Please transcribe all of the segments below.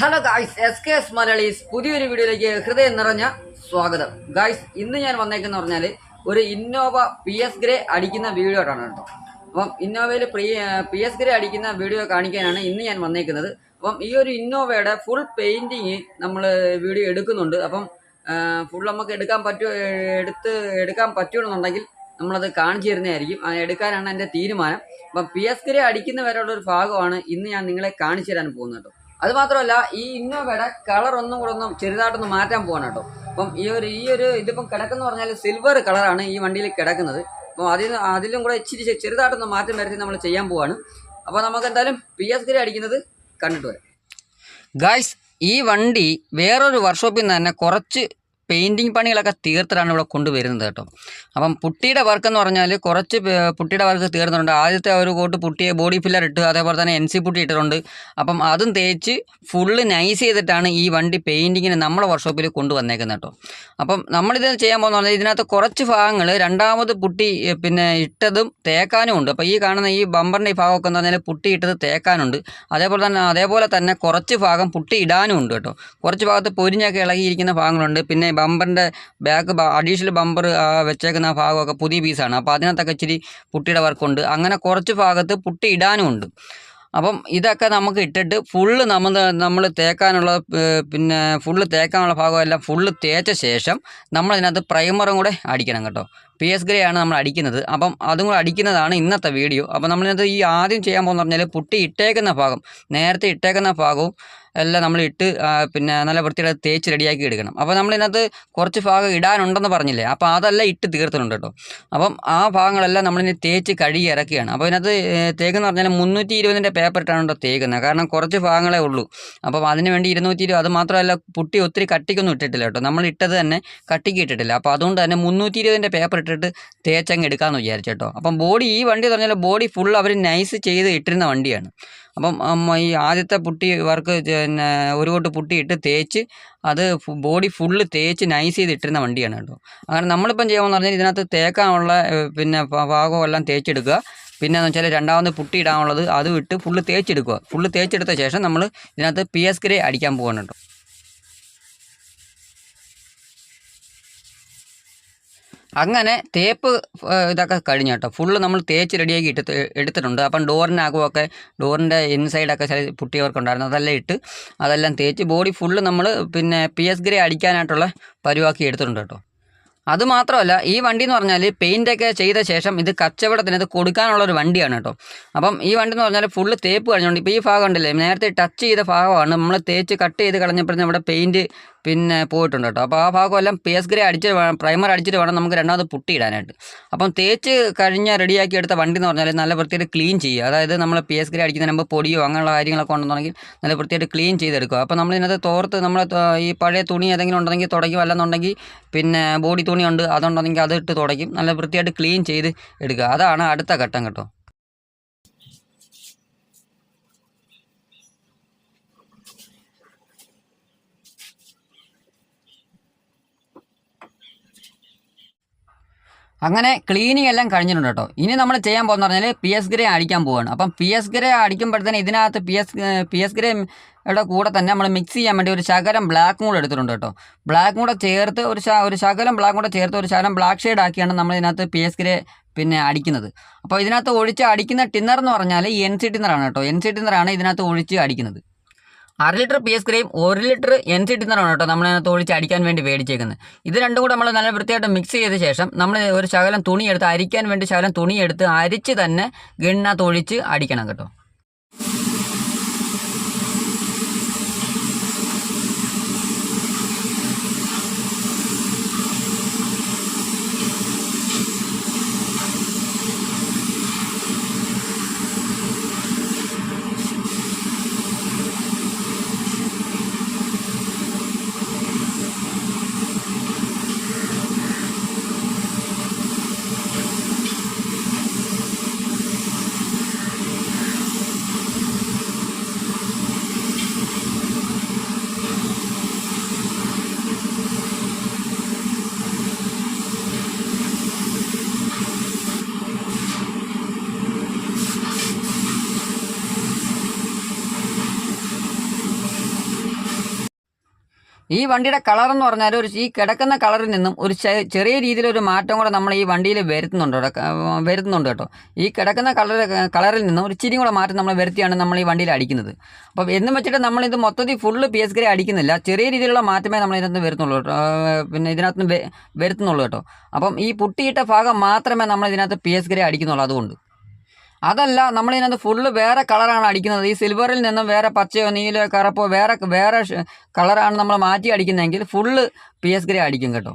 Hello guys S K S Malayalees പുതിയൊരു വീഡിയോയിലേക്ക് ഹൃദയം നിറഞ്ഞ സ്വാഗതം. ഗായ്സ് ഇന്ന് ഞാൻ വന്നേക്കെന്ന് പറഞ്ഞാൽ ഒരു ഇന്നോവ പി എസ് ഗ്രേ അടിക്കുന്ന വീഡിയോ ആണ് കേട്ടോ. അപ്പം ഇന്നോവയിൽ പ്രീ പി എസ് ഗ്രേ അടിക്കുന്ന വീഡിയോ കാണിക്കാനാണ് ഇന്ന് ഞാൻ വന്നേക്കുന്നത്. അപ്പം ഈ ഒരു ഇന്നോവയുടെ ഫുൾ പെയിന്റിങ് നമ്മൾ വീഡിയോ എടുക്കുന്നുണ്ട്. അപ്പം ഫുൾ നമുക്ക് എടുക്കാൻ പറ്റുമോ എടുത്ത് എടുക്കാൻ പറ്റുമെന്നുണ്ടെങ്കിൽ നമ്മളത് കാണിച്ചു തരുന്നതായിരിക്കും. അത് എടുക്കാനാണ് എന്റെ തീരുമാനം. അപ്പം പി എസ് ഗ്രേ അടിക്കുന്നവരെയുള്ള ഒരു ഭാഗമാണ് ഇന്ന് ഞാൻ നിങ്ങളെ കാണിച്ചു തരാൻ പോകുന്നത് കേട്ടോ. അത് മാത്രമല്ല ഈ ഇന്നോവയുടെ കളർ ഒന്നും കൂടെ ഒന്ന് ചെറുതായിട്ടൊന്ന് മാറ്റാൻ പോകണം കേട്ടോ. അപ്പം ഈ ഒരു ഈ ഒരു ഇതിപ്പം കിടക്കുന്ന പറഞ്ഞാൽ സിൽവർ കളറാണ് ഈ വണ്ടിയിൽ കിടക്കുന്നത്. അപ്പം അതിൽ അതിലും കൂടെ ഇച്ചിരി ചെറുതായിട്ടൊന്ന് മാറ്റം വരുത്തി നമ്മൾ ചെയ്യാൻ പോവാണ്. അപ്പോൾ നമുക്ക് എന്തായാലും പി എസ് ഗ്രേ അടിക്കുന്നത് കണ്ടിട്ട് വരാം. ഗായ്സ് ഈ വണ്ടി വേറൊരു വർക്ക്ഷോപ്പിൽ നിന്ന് തന്നെ കുറച്ച് പെയിന്റിങ് പണികളൊക്കെ തീർത്തിട്ടാണ് ഇവിടെ കൊണ്ടുവരുന്നത് കേട്ടോ. അപ്പം പുട്ടിയുടെ വർക്ക് എന്ന് പറഞ്ഞാൽ കുറച്ച് പുട്ടിയുടെ വർക്ക് തീർന്നിട്ടുണ്ട്. ആദ്യത്തെ ഒരു കോട്ട് പുട്ടിയെ ബോഡി ഫില്ലർ ഇട്ട് അതേപോലെ തന്നെ എൻ സി പുട്ടി ഇട്ടിട്ടുണ്ട്. അപ്പം അതും തേച്ച് ഫുള്ള് നൈസ് ചെയ്തിട്ടാണ് ഈ വണ്ടി പെയിന്റിങ്ങിന് നമ്മുടെ വർക്ക്ഷോപ്പിൽ കൊണ്ടുവന്നേക്കുന്നത് കേട്ടോ. അപ്പം നമ്മളിത് ചെയ്യാൻ പോകുന്ന പറഞ്ഞാൽ ഇതിനകത്ത് കുറച്ച് ഭാഗങ്ങൾ രണ്ടാമത് പുട്ടി പിന്നെ ഇട്ടതും തേക്കാനും ഉണ്ട്. അപ്പോൾ ഈ കാണുന്ന ഈ ബമ്പറിന്റെ ഈ ഭാഗമൊക്കെ എന്ന് പറഞ്ഞാൽ പുട്ടി ഇട്ടത് തേക്കാനുണ്ട്. അതേപോലെ തന്നെ അതേപോലെ തന്നെ കുറച്ച് ഭാഗം പുട്ടി ഇടാനും ഉണ്ട് കേട്ടോ. കുറച്ച് ഭാഗത്ത് പൊരിഞ്ഞൊക്കെ ഇളകിയിരിക്കുന്ന ഭാഗങ്ങളുണ്ട്. പിന്നെ ബമ്പറിന്റെ ബാക്ക് അഡീഷണൽ ബമ്പർ വെച്ചേക്കുന്ന ഭാഗമൊക്കെ പുതിയ പീസാണ് അപ്പോൾ അതിനകത്തൊക്കെ ഇച്ചിരി പുട്ടിയുടെ വർക്കുണ്ട് അങ്ങനെ കുറച്ച് ഭാഗത്ത് പുട്ടി ഇടാനും ഉണ്ട്. അപ്പം ഇതൊക്കെ നമുക്ക് ഇട്ടിട്ട് ഫുള്ള് നമ്മൾ നമ്മൾ തേക്കാനുള്ള പിന്നെ ഫുള്ള് തേക്കാനുള്ള ഭാഗമെല്ലാം ഫുള്ള് തേച്ച ശേഷം നമ്മൾ നമ്മളതിനകത്ത് പ്രൈമറും കൂടെ അടിക്കണം കേട്ടോ. പി എസ് ഗ്രേ ആണ് നമ്മൾ അടിക്കുന്നത്. അപ്പം അതും കൂടെ അടിക്കുന്നതാണ് ഇന്നത്തെ വീഡിയോ അപ്പം നമ്മളിനകത്ത് ഈ ആദ്യം ചെയ്യാൻ പോകുന്ന പറഞ്ഞാൽ പുട്ടി ഇട്ടേക്കുന്ന ഭാഗം നേരത്തെ ഇട്ടേക്കുന്ന ഭാഗവും എല്ലാം നമ്മൾ ഇട്ട് പിന്നെ നല്ല വൃത്തിയുടെ തേച്ച് റെഡിയാക്കി എടുക്കണം. അപ്പോൾ നമ്മളിതിനകത്ത് കുറച്ച് ഭാഗം ഇടാനുണ്ടെന്ന് പറഞ്ഞില്ലേ? അപ്പോൾ അതെല്ലാം ഇട്ട് തീർത്തിട്ടുണ്ട് കേട്ടോ. അപ്പം ആ ഭാഗങ്ങളെല്ലാം നമ്മളിനി തേച്ച് കഴുകി ഇറക്കുകയാണ്. അപ്പോൾ ഇതിനകത്ത് തേക്കെന്ന് പറഞ്ഞാൽ മുന്നൂറ്റി ഇരുപതിന്റെ പേപ്പർ ഇട്ടാണ് കേട്ടോ തേക്കുന്നത്. കാരണം കുറച്ച് ഭാഗങ്ങളേ ഉള്ളൂ. അപ്പം അതിന് വേണ്ടി ഇരുന്നൂറ്റി ഇരുപത് അത് മാത്രമല്ല പുട്ടി ഒത്തിരി കട്ടിക്കൊന്നും ഇട്ടിട്ടില്ല കേട്ടോ. നമ്മൾ ഇട്ടത് തന്നെ കട്ടിക്ക് ഇട്ടിട്ടില്ല. അപ്പോൾ അതുകൊണ്ട് തന്നെ മുന്നൂറ്റി ഇരുപതിന്റെ പേപ്പർ ഇട്ടിട്ട് തേച്ചങ്ങ് എടുക്കാമെന്ന് വിചാരിച്ചു കേട്ടോ. അപ്പം ബോഡി ഈ വണ്ടി പറഞ്ഞാൽ ബോഡി ഫുൾ അവർ നൈസ് ചെയ്ത് ഇട്ടിരുന്ന വണ്ടിയാണ്. അപ്പം ഈ ആദ്യത്തെ പുട്ടി വർക്ക് പിന്നെ ഒരു കൊട്ട് പുട്ടി ഇട്ട് തേച്ച് അത് ബോഡി ഫുള്ള് തേച്ച് നൈസ് ചെയ്ത് ഇട്ടിരുന്ന വണ്ടിയാണ് കേട്ടോ. അങ്ങനെ നമ്മളിപ്പം ചെയ്യാമെന്ന് പറഞ്ഞാൽ ഇതിനകത്ത് തേക്കാനുള്ള പിന്നെ ഭാഗവും എല്ലാം തേച്ചെടുക്കുക. പിന്നെ എന്ന് വെച്ചാൽ രണ്ടാമത് പുട്ടി ഇടാനുള്ളത് അതും ഇട്ട് ഫുള്ള് തേച്ചെടുക്കുക. ഫുള്ള് തേച്ചെടുത്ത ശേഷം നമ്മൾ ഇതിനകത്ത് പി എസ് ഗ്രേ അടിക്കാൻ പോകണം കേട്ടോ. അങ്ങനെ തേപ്പ് ഇതൊക്കെ കഴിഞ്ഞു കേട്ടോ ഫുള്ള് നമ്മൾ തേച്ച് റെഡിയാക്കി ഇട്ട് എടുത്തിട്ടുണ്ട്. അപ്പം ഡോറിനകമൊക്കെ ഡോറിന്റെ ഇൻസൈഡൊക്കെ ചില പുട്ടിയവർക്കുണ്ടായിരുന്നു. അതെല്ലാം ഇട്ട് അതെല്ലാം തേച്ച് ബോഡി ഫുള്ള് നമ്മൾ പിന്നെ പി എസ് ഗ്രേ അടിക്കാനായിട്ടുള്ള പരിവാക്കി എടുത്തിട്ടുണ്ട് കേട്ടോ. അതുമാത്രമല്ല ഈ വണ്ടി എന്ന് പറഞ്ഞാൽ പെയിന്റൊക്കെ ചെയ്ത ശേഷം ഇത് കച്ചവടത്തിന് ഇത് കൊടുക്കാനുള്ള ഒരു വണ്ടിയാണ് കേട്ടോ. അപ്പം ഈ വണ്ടി എന്ന് പറഞ്ഞാൽ ഫുള്ള് തേപ്പ് കഴിഞ്ഞുകൊണ്ട് ഇപ്പോൾ ഈ ഭാഗം ഉണ്ടല്ലേ നേരത്തെ ടച്ച് ചെയ്ത ഭാഗമാണ്. നമ്മൾ തേച്ച് കട്ട് ചെയ്ത് കളഞ്ഞപ്പോഴത്തേക്കും നമ്മുടെ പെയിന്റ് പിന്നെ പോയിട്ടുണ്ട് കേട്ടോ. അപ്പോൾ ആ ഭാഗമെല്ലാം പി എസ് ഗ്രേ അടിച്ചിട്ട് വേണം പ്രൈമർ അടിച്ചിട്ട് വേണം നമുക്ക് രണ്ടാമത് പുട്ടി ഇടാനായിട്ട് അപ്പം തേച്ച് കഴിഞ്ഞ റെഡിയാക്കി എടുത്ത വണ്ടി എന്ന് പറഞ്ഞാൽ നല്ല വൃത്തിയായിട്ട് ക്ലീൻ ചെയ്യുക. അതായത് നമ്മൾ പി എസ് ഗ്രേ അടിക്കുന്ന മുമ്പ് പൊടിയോ അങ്ങനെയുള്ള കാര്യങ്ങളൊക്കെ ഉണ്ടെന്നുണ്ടെങ്കിൽ നല്ല വൃത്തിയായിട്ട് ക്ലീൻ ചെയ്തെടുക്കുക. അപ്പോൾ നമ്മൾ ഇതിനകത്ത് തോർത്ത് നമ്മൾ ഈ പഴയ തുണി ഏതെങ്കിലും ഉണ്ടെങ്കിൽ തുടയ്ക്കും. അല്ലെന്നുണ്ടെങ്കിൽ പിന്നെ ബോഡി തുണി ഉണ്ട് അതുണ്ടെങ്കിൽ അത് ഇട്ട് തുടയ്ക്കും. നല്ല വൃത്തിയായിട്ട് ക്ലീൻ ചെയ്ത് എടുക്കുക. അതാണ് അടുത്ത ഘട്ടം കേട്ടോ. അങ്ങനെ ക്ലീനിങ് എല്ലാം കഴിഞ്ഞിട്ടുണ്ട് കേട്ടോ. ഇനി നമ്മൾ ചെയ്യാൻ പോകുന്ന പറഞ്ഞാൽ പി എസ് ഗ്രേ അടിക്കാൻ പോവുകയാണ് അപ്പം പി എസ് ഗ്രേ അടിക്കുമ്പോഴത്തേന് ഇതിനകത്ത് P S P S grey യുടെ കൂടെ തന്നെ നമ്മൾ മിക്സ് ചെയ്യാൻ വേണ്ടി ഒരു ശകലം ബ്ലാക്കും കൂടെ എടുത്തിട്ടുണ്ട് കേട്ടോ. ബ്ലാക്കും കൂടെ ചേർത്ത് ഒരു ഒരു ശകലം ബ്ലാക്കും കൂടെ ചേർത്ത് ഒരു ശകലം ബ്ലാക്ക് ഷെയ്ഡ് ആക്കിയാണ് നമ്മൾ ഇതിനകത്ത് പി എസ് ഗ്രേ പിന്നെ അടിക്കുന്നത്. അപ്പോൾ ഇതിനകത്ത് ഒഴിച്ച് അടിക്കുന്ന ടിന്നർ എന്ന് പറഞ്ഞാൽ എൻ സി ടിന്നറാണ് കേട്ടോ. എൻ സി ടിന്നറാണ് ഇതിനകത്ത് ഒഴിച്ച് അടിക്കുന്നത്. അര ലിറ്റർ പി എസ് ക്രീം ഒരു ലിറ്റർ എൻ സി ടിന്നറാണ് കേട്ടോ നമ്മളതിനകത്ത് ഒഴിച്ച് അടിക്കാൻ വേണ്ടി മേടിച്ചേക്കുന്നത്. ഇത് രണ്ടും കൂടെ നമ്മൾ നല്ല വൃത്തിയായിട്ട് മിക്സ് ചെയ്ത ശേഷം നമ്മൾ ഒരു ശകലം തുണിയെടുത്ത് അരിക്കാൻ വേണ്ടി ശകലം തുണിയെടുത്ത് അരിച്ച് തന്നെ ഗണ്ണകത്ത് ഒഴിച്ച് അടിക്കണം കേട്ടോ. ഈ വണ്ടിയുടെ കളർ എന്ന് പറഞ്ഞാൽ ഒരു ഈ കിടക്കുന്ന കളറിൽ നിന്നും ഒരു ചെറിയ രീതിയിൽ ഒരു മാറ്റം കൂടെ നമ്മൾ ഈ വണ്ടിയിൽ വരുത്തുന്നുണ്ട് വരുത്തുന്നുണ്ട് കേട്ടോ. ഈ കിടക്കുന്ന കളർ കളറിൽ നിന്നും ഒരു ചിരി കൂടെ മാറ്റം നമ്മൾ വരുത്തിയാണ് നമ്മൾ ഈ വണ്ടിയിൽ അടിക്കുന്നത്. അപ്പോൾ എന്നും വെച്ചിട്ട് നമ്മളിത് മൊത്തത്തിൽ ഫുള്ള് പി എസ് ഗ്രേ അടിക്കുന്നില്ല. ചെറിയ രീതിയിലുള്ള മാറ്റമേ നമ്മൾ ഇതിനകത്ത് വരുത്തുള്ളൂ പിന്നെ ഇതിനകത്ത് വരുത്തുന്നുള്ളൂ കേട്ടോ. അപ്പം ഈ പുട്ടിയിട്ട ഭാഗം മാത്രമേ നമ്മൾ ഇതിനകത്ത് പി എസ് ഗ്രേ അടിക്കുന്നുള്ളൂ അതുകൊണ്ട്. അതല്ല നമ്മൾ ഇതിനകത്ത് ഫുള്ള് വേറെ കളറാണ് അടിക്കുന്നത്. ഈ സിൽവറിൽ നിന്നും വേറെ പച്ചയോ നീലയോ കറുപ്പോ വേറെ വേറെ കളറാണ് നമ്മൾ മാറ്റി അടിക്കുന്നതെങ്കിൽ ഫുള്ള് പി എസ് ഗ്രേ അടിക്കും കേട്ടോ.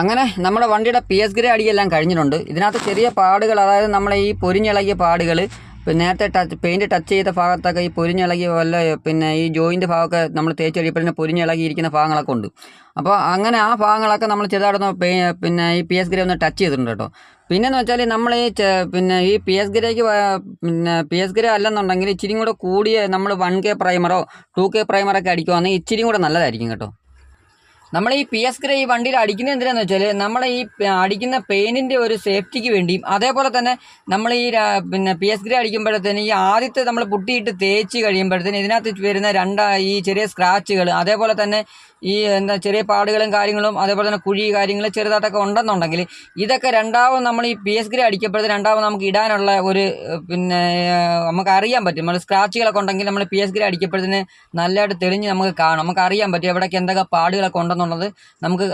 അങ്ങനെ നമ്മുടെ വണ്ടിയുടെ പി എസ് ഗ്രേ അടിയെല്ലാം കഴിഞ്ഞിട്ടുണ്ട്. ഇതിനകത്ത് ചെറിയ പാടുകൾ അതായത് നമ്മളെ ഈ പൊരിഞ്ഞിളകിയ പാടുകൾ നേരത്തെ ടച്ച് പെയിന്റ് ടച്ച് ചെയ്ത ഭാഗത്തൊക്കെ ഈ പൊരിഞ്ഞിളകിയ വല്ല പിന്നെ ഈ ജോയിന്റ് ഭാഗമൊക്കെ നമ്മൾ തേച്ച് കഴിയുമ്പോഴേ പൊരിഞ്ഞിളകിയിരിക്കുന്ന ഭാഗങ്ങളൊക്കെ ഉണ്ട്. അപ്പോൾ അങ്ങനെ ആ ഭാഗങ്ങളൊക്കെ നമ്മൾ ചെറുതായിട്ടൊന്ന് പിന്നെ ഈ പി എസ് ഗ്രേ ഒന്ന് ടച്ച് ചെയ്തിട്ടുണ്ട് കേട്ടോ. പിന്നെന്ന് വെച്ചാൽ നമ്മൾ ഈ പിന്നെ ഈ പി എസ് ഗ്രേക്ക് പിന്നെ പി എസ് ഗ്രേ അല്ലെന്നുണ്ടെങ്കിൽ ഇച്ചിരി കൂടെ കൂടിയ നമ്മൾ വൺ കെ പ്രൈമറോ ടു കെ പ്രൈമറൊക്കെ അടിക്കുവാണെങ്കിൽ ഇച്ചിരി കൂടെ നല്ലതായിരിക്കും കേട്ടോ. നമ്മൾ ഈ പി എസ് ഗ്രേ ഈ വണ്ടിയിൽ അടിക്കുന്നത് എന്തിനാന്ന് വെച്ചാൽ നമ്മൾ ഈ അടിക്കുന്ന പെയിനിന്റെ ഒരു സേഫ്റ്റിക്ക് വേണ്ടിയും അതേപോലെ തന്നെ നമ്മൾ ഈ പിന്നെ പി എസ് ഗ്രേ അടിക്കുമ്പോഴത്തേന് ഈ ആദ്യത്തെ നമ്മൾ പുട്ടിയിട്ട് തേച്ച് കഴിയുമ്പോഴത്തേന് ഇതിനകത്ത് വരുന്ന രണ്ട ഈ ചെറിയ സ്ക്രാച്ചുകൾ അതേപോലെ തന്നെ ഈ എന്താ ചെറിയ പാടുകളും കാര്യങ്ങളും അതേപോലെ തന്നെ കുഴി കാര്യങ്ങൾ ചെറുതായിട്ടൊക്കെ ഉണ്ടെന്നുണ്ടെങ്കിൽ ഇതൊക്കെ രണ്ടാമത് നമ്മൾ ഈ പി എസ് ഗ്രേ അടിക്കുമ്പോഴത്തേന് രണ്ടാമത് നമുക്ക് ഇടാനുള്ള ഒരു പിന്നെ നമുക്ക് അറിയാൻ പറ്റും. നമ്മൾ സ്ക്രാച്ചുകളൊക്കെ ഉണ്ടെങ്കിൽ നമ്മൾ പി എസ് ഗ്രേ അടിക്കുമ്പോഴത്തേന് നല്ലതായിട്ട് തെളിഞ്ഞ് നമുക്ക് കാണാം. നമുക്ക് അറിയാൻ പറ്റും എവിടെയൊക്കെ എന്തൊക്കെ പാടുകളൊക്കെ ഉണ്ടെന്നുള്ളത് നമുക്ക്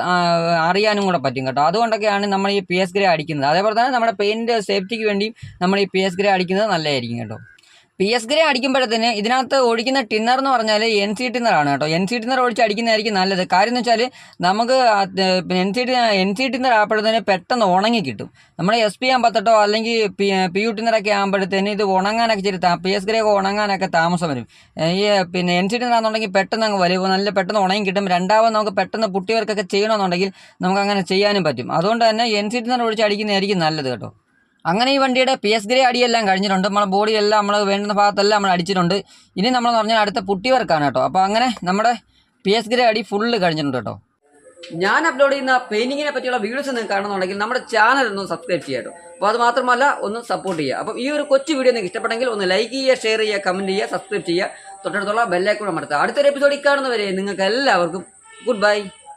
അറിയാനും കൂടെ പറ്റും കേട്ടോ. അതുകൊണ്ടൊക്കെയാണ് നമ്മൾ ഈ പി എസ് ഗ്രേ അടിക്കുന്നത്. അതേപോലെ തന്നെ നമ്മുടെ പെയിന്റ് സേഫ്റ്റിക്ക് വേണ്ടിയും നമ്മൾ ഈ പി എസ് ഗ്രേ അടിക്കുന്നത് നല്ലതായിരിക്കും കേട്ടോ. പി എസ് ഗ്രേ അടിക്കുമ്പോഴത്തേന് ഇതിനകത്ത് ഓടിക്കുന്ന ടിന്നർ എന്ന് പറഞ്ഞാൽ എൻ സി ടിന്നറാണ് കേട്ടോ. എൻ സി ടിന്നർ ഓടിച്ച് അടിക്കുന്നതായിരിക്കും നല്ലത്. കാര്യം എന്ന് വെച്ചാൽ നമുക്ക് N C T N C thinner ആകുമ്പോഴത്തേന് പെട്ടെന്ന് ഉണങ്ങി കിട്ടും. നമ്മൾ എസ് പി അമ്പത്തെട്ടോ അല്ലെങ്കിൽ പി പി യു ടിന്നറൊക്കെ ആകുമ്പോഴത്തേന് ഇത് ഉണങ്ങാനൊക്കെ ചെറിയ പി എസ് ഗ്രേ ഉണങ്ങാനൊക്കെ താമസം വരും. ഈ പിന്നെ എൻ സി ടിന്നർ ആണെന്നുണ്ടെങ്കിൽ പെട്ടെന്ന് അങ്ങ് വരും. നല്ല പെട്ടെന്ന് ഉണങ്ങി കിട്ടും. രണ്ടാമത് നമുക്ക് പെട്ടെന്ന് പുട്ടിയവർക്കൊക്കെ ചെയ്യണമെന്നുണ്ടെങ്കിൽ നമുക്ക് അങ്ങനെ ചെയ്യാനും പറ്റും. അതുകൊണ്ട് തന്നെ എൻ സി ടിന്നർ ഒഴിച്ച് അടിക്കുന്നതായിരിക്കും നല്ലത് കേട്ടോ. അങ്ങനെ ഈ വണ്ടിയുടെ പി എസ് ഗ്രേ അടിയെല്ലാം കഴിഞ്ഞിട്ടുണ്ട്. നമ്മളെ ബോഡിയെല്ലാം നമ്മൾ വേണ്ടുന്ന ഭാഗത്തെല്ലാം നമ്മൾ അടിച്ചിട്ടുണ്ട്. ഇനി നമ്മളെന്ന് പറഞ്ഞാൽ അടുത്ത പുട്ടി വർക്കാണ് കേട്ടോ. അപ്പോൾ അങ്ങനെ നമ്മുടെ പി എസ് ഗ്രേ അടി ഫുള്ള് കഴിഞ്ഞിട്ടുണ്ട് കേട്ടോ. ഞാൻ അപ്ലോഡ് ചെയ്യുന്ന പെയിന്റിങ്ങിനെ പറ്റിയുള്ള വീഡിയോസ് നിങ്ങൾക്ക് കാണുന്നുണ്ടെങ്കിൽ നമ്മുടെ ചാനൽ ഒന്ന് സബ്സ്ക്രൈബ് ചെയ്യാം കേട്ടോ. അപ്പോൾ അത് മാത്രമല്ല ഒന്ന് സപ്പോർട്ട് ചെയ്യുക. അപ്പോൾ ഈ ഒരു കൊച്ചു വീഡിയോ നിങ്ങൾക്ക് ഇഷ്ടപ്പെട്ടെങ്കിൽ ഒന്ന് ലൈക്ക് ചെയ്യുക ഷെയർ ചെയ്യുക കമന്റ് ചെയ്യുക സബ്സ്ക്രൈബ് ചെയ്യുക. തൊട്ടടുത്തുള്ള ബെല്ലൈക്കൂടെ മടുത്തുക അടുത്തൊരു എപ്പിസോഡിൽ കാണുന്നവരെ നിങ്ങൾക്ക് എല്ലാവർക്കും ഗുഡ് ബൈ